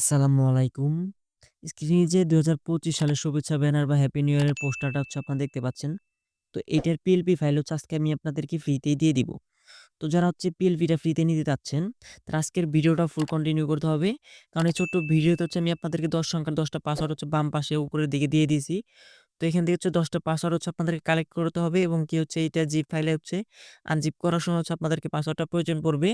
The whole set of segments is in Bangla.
আসসালামু আলাইকুম। স্ক্রিনে যে ২০২৫ সালের শুভেচ্ছা ব্যানার বা হ্যাপি নিউ ইয়ারের পোস্টারটা হচ্ছে আপনারা দেখতে পাচ্ছেন। তো এটার পিএলপি ফাইল হচ্ছে আজকে আমি আপনাদেরকে ফ্রিতেই দিয়ে দিব। তো যারা হচ্ছে পিএলপিটা ফ্রিতে নিতে চাচ্ছেন, তারা আজকের ভিডিওটা ফুল কন্টিনিউ করতে হবে। কারণ এই ছোট্ট ভিডিওতে হচ্ছে আমি আপনাদেরকে ১০ সংখ্যার ১০ টা পাসওয়ার্ড হচ্ছে বাম পাশে উপরের দিকে দিয়ে দিয়েছি। তো এখান থেকে হচ্ছে দশটা পাসওয়ার্ড হচ্ছে আপনাদেরকে কালেক্ট করতে হবে এবং কি হচ্ছে এইটা জিপ ফাইলে হচ্ছে আনজিপ করার সময় হচ্ছে আপনাদেরকে পাসওয়ার্ডটা প্রয়োজন পড়বে।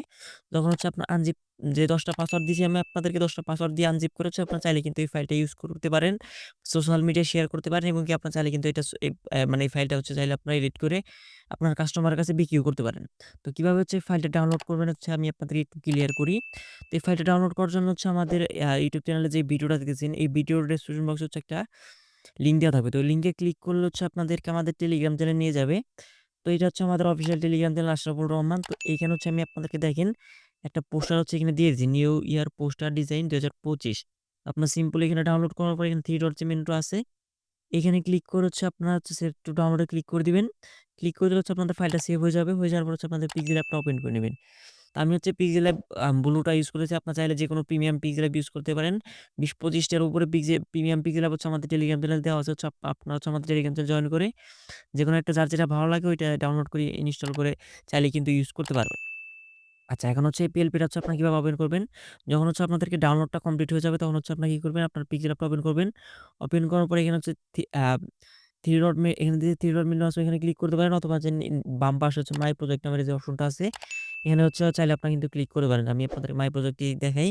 যখন হচ্ছে আপনার আনজিপ যে দশটা পাসওয়ার্ড দিয়েছি আমি আপনাদেরকে দশটা পাসওয়ার্ড দিয়ে আনজিপ করেছি। আপনারা চাইলে কিন্তু এই ফাইলটা ইউজ করতে পারেন। সোশ্যাল মিডিয়া শেয়ার করতে পারেন এবং কি আপনার চাইলে কিন্তু এটা মানে এই ফাইলটা হচ্ছে চাইলে আপনার এডিট করে আপনার কাস্টমারের কাছে বিক্রিও করতে পারেন। তো কীভাবে হচ্ছে ফাইলটা ডাউনলোড করবেন হচ্ছে আমি আপনাদেরকে একটু ক্লিয়ার করি। তো এই ফাইলটা ডাউনলোড করার জন্য হচ্ছে আমাদের ইউটিউব চ্যানেলে যে ভিডিওটা দেখেছেন, এই ভিডিওর ডেসক্রিপশন বক্সে হচ্ছে একটা লিঙ্ক দেওয়া থাকবে। তো লিঙ্কে ক্লিক করলে হচ্ছে আপনাদেরকে আমাদের টেলিগ্রাম চ্যানেল নিয়ে যাবে। তো এটা হচ্ছে আমাদের official Telegram channel Ashraful Rahman. তো এখানে হচ্ছে আমি আপনাদেরকে দেখেন একটা পোস্টার হচ্ছে এখানে দিয়ে দিয়েছি। নিউ ইয়ার পোস্টার ডিজাইন ২০২৫ আপনার সিম্পল এখানে ডাউনলোড করার পর এখানে থ্রি ডট মেনুটা আছে, এখানে ক্লিক করে হচ্ছে আপনারা হচ্ছে ডাউনলোডে ক্লিক করে দিবেন। ক্লিক করে দিলে হচ্ছে আপনাদের ফাইলটা সেভ হয়ে যাবে। হয়ে যাওয়ার পর হচ্ছে আপনাদের পিক্সেল অ্যাপটা ওপেন করে নিবেন। আমি হচ্ছে পিক্সেল অ্যাপ ব্লুটা ইউজ করেছি। আপনার চাইলে যে কোনো প্রিমিয়াম পিক্সেল অ্যাপ ইউজ করতে পারেন। ২০-২৫ টার উপরে পিক্সে প্রিমিয়াম পিক্সেল অ্যাপ হচ্ছে আমাদের টেলিগ্রাম চ্যানেলে দেওয়া আছে হচ্ছে আপ, আপনারা হচ্ছে আমাদের টেলিগ্রাম চ্যানেল জয়েন করে যে কোনো একটা যার যেটা ভালো লাগে ওইটা ডাউনলোড করে ইনস্টল করে চাইলে কিন্তু ইউজ করতে পারবেন। আচ্ছা এখন হচ্ছে এই পিএলপিটা হচ্ছে আপনারা কীভাবে ওপেন করবেন? যখন হচ্ছে আপনাদেরকে ডাউনলোডটা কমপ্লিট হয়ে যাবে, তখন হচ্ছে আপনারা কি করবেন? আপনার পিক্সেল অ্যাপটা ওপেন করবেন। ওপেন করার পরে এখানে হচ্ছে থ্রি আ 3 ডট এখানে যে 3 ডট মেনু আছে এখানে ক্লিক করতে পারেন অথবা যে বাম পাশে হচ্ছে মাই প্রজেক্ট নামের যে অপশনটা আছে, এখানে হচ্ছে চাইলে আপনারা কিন্তু ক্লিক করে পারেন। আমি আপনাদের মাই প্রজেক্টটি দেখাই।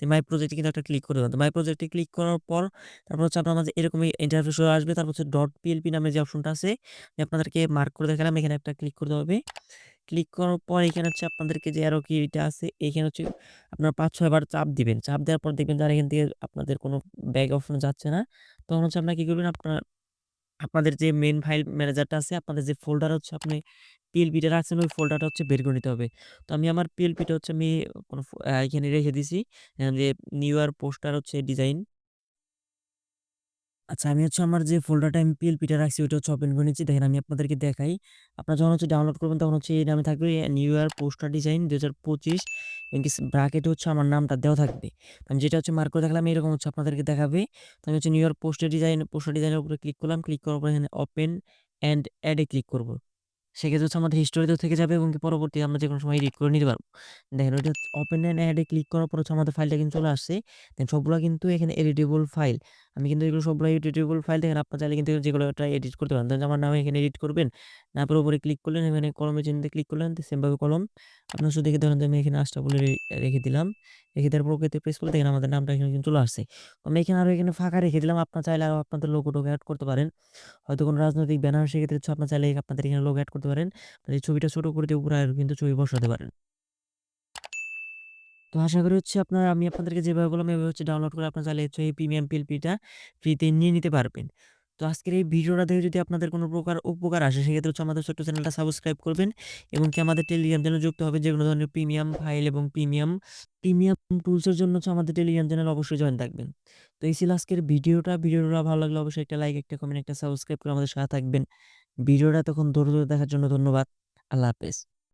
তো মাই প্রজেক্টে কিন্তু একটা ক্লিক করে দেবেন। মাই প্রজেক্টে ক্লিক করার পর, তারপর হচ্ছে আপনার মাঝে এরকমই ইন্টারফেস হয়ে আসবে। তারপর হচ্ছে ডট পিএলপি নামের যে অপশনটা আছে আপনাদেরকে মার্ক করে দেখালাম এখানে একটা ক্লিক করতে হবে। ক্লিক করার পর এখানে হচ্ছে আপনাদেরকে যে অ্যারো কিটা আছে এইখানে হচ্ছে আপনারা ৫-৬ বার চাপ দিবেন। চাপ দেওয়ার পর দেখবেন যারা এখান থেকে আপনাদের কোনো ব্যাগ অপশন যাচ্ছে না। তখন হচ্ছে আপনারা কি করবেন, আপনার, আপনাদের যে মেন ফাইল ম্যানেজারটা আছে, আপনাদের যে ফোল্ডার হচ্ছে আপনি পিএলপিটা রাখছেন, ওই ফোল্ডারটা হচ্ছে বের করে নিতে হবে। তো আমি আমার পিএলপিটা হচ্ছে আমি কোনো এখানে রেখে দিছি। যে নিউ ইয়ার পোস্টার হচ্ছে ডিজাইন আচ্ছা আমি হচ্ছে আমার যে ফোল্ডারটা আমি পিএলপিটা রাখছি, ওইটা হচ্ছে ওপেন করে নিচ্ছি। দেখেন আমি আপনাদেরকে দেখাই। আপনারা যখন হচ্ছে ডাউনলোড করবেন, তখন হচ্ছে এই নামে থাকবে নিউ ইয়ার পোস্টার ডিজাইন ২০২৫ এনকিস ব্র্যাকেটে হচ্ছে আমার নামটা দেওয়া থাকবে। আমি যেটা হচ্ছে মার্ক করে দেখালাম, এরকম হচ্ছে আপনাদেরকে দেখাবে। তো আমি হচ্ছে new year poster design poster ডিজাইনের উপরে ক্লিক করলাম। ক্লিক করার পরে এখানে ওপেন অ্যান্ড এ ক্লিক করব। সেক্ষেত্রে হচ্ছে আমাদের হিস্টোরিতেও থেকে যাবে এবং পরবর্তী আমরা যে কোনো সময় এডিট করে নিতে পারব। দেখেন ওইটা ওপেন অ্যান্ড অ্যাডে ক্লিক করার পর হচ্ছে আমাদের ফাইলটা কিন্তু চলে আসছে। দেন সবগুলো কিন্তু এখানে এডিটেবল ফাইল। আমি কিন্তু এগুলো সবগুলো এডিটেবল ফাইল দেখেন, আপনার চাইলে কিন্তু যেগুলো এটা এডিট করতে পারেন। আমার নামে এখানে এডিট করবেন। তারপর উপরে ক্লিক করলেন, এখানে কলমের চিহ্নতে ক্লিক করলেন সেমভাবে কলম। আপনার শুধু দেখে ধরেন আমি এখানে আশরাফুল রে রেখে দিলাম। রেখে দেওয়ার পর প্রেস করলে দেখেন আমাদের নামটা এখানে কিন্তু চলে আসছে। আমি এখানে আরও এখানে ফাঁকা রেখে দিলাম। আপনার চাইলে আরও আপনাদের লোগো-টোগো এড করতে পারেন। হয়তো কোনো রাজনৈতিক ব্যানার সেক্ষেত্রে আপনারা চাইলে আপনাদের এখানে লোগো অ্যাড করতে পারেন। ছবিটা ছোটো করে দিয়ে উপরে কিন্তু ছবি বসাতে পারেন। তো আশা করি হচ্ছে আপনারা আমি আপনাদেরকে যেভাবে বললাম এভাবে হচ্ছে ডাউনলোড করে আপনারা চাইলে হচ্ছে এই প্রিমিয়াম পিএলপিটা ফ্রিতে নিয়ে নিতে পারবেন। তো আজকের এই ভিডিওটা দেখে যদি আপনাদের কোনো প্রকার উপকার আসে সেক্ষেত্রে হচ্ছে আমাদের ছোট্ট চ্যানেলটা সাবস্ক্রাইব করবেন এবং কি আমাদের টেলিগ্রাম চ্যানেল যুক্ত হবে যে কোনো ধরনের প্রিমিয়াম ফাইল এবং প্রিমিয়াম প্রিমিয়াম টুলসের জন্য হচ্ছে আমাদের টেলিগ্রাম চ্যানেল অবশ্যই জয়েন থাকবেন। তো এই ছিল আজকের ভিডিওটা। ভিডিওটা ভালো লাগলে অবশ্যই একটা লাইক, একটা কমেন্ট, একটা সাবস্ক্রাইব করে আমাদের সাথে থাকবেন। ভিডিওটা তখন ধৈর্য ধরে দেখার জন্য ধন্যবাদ। আল্লাহ হাফেজ।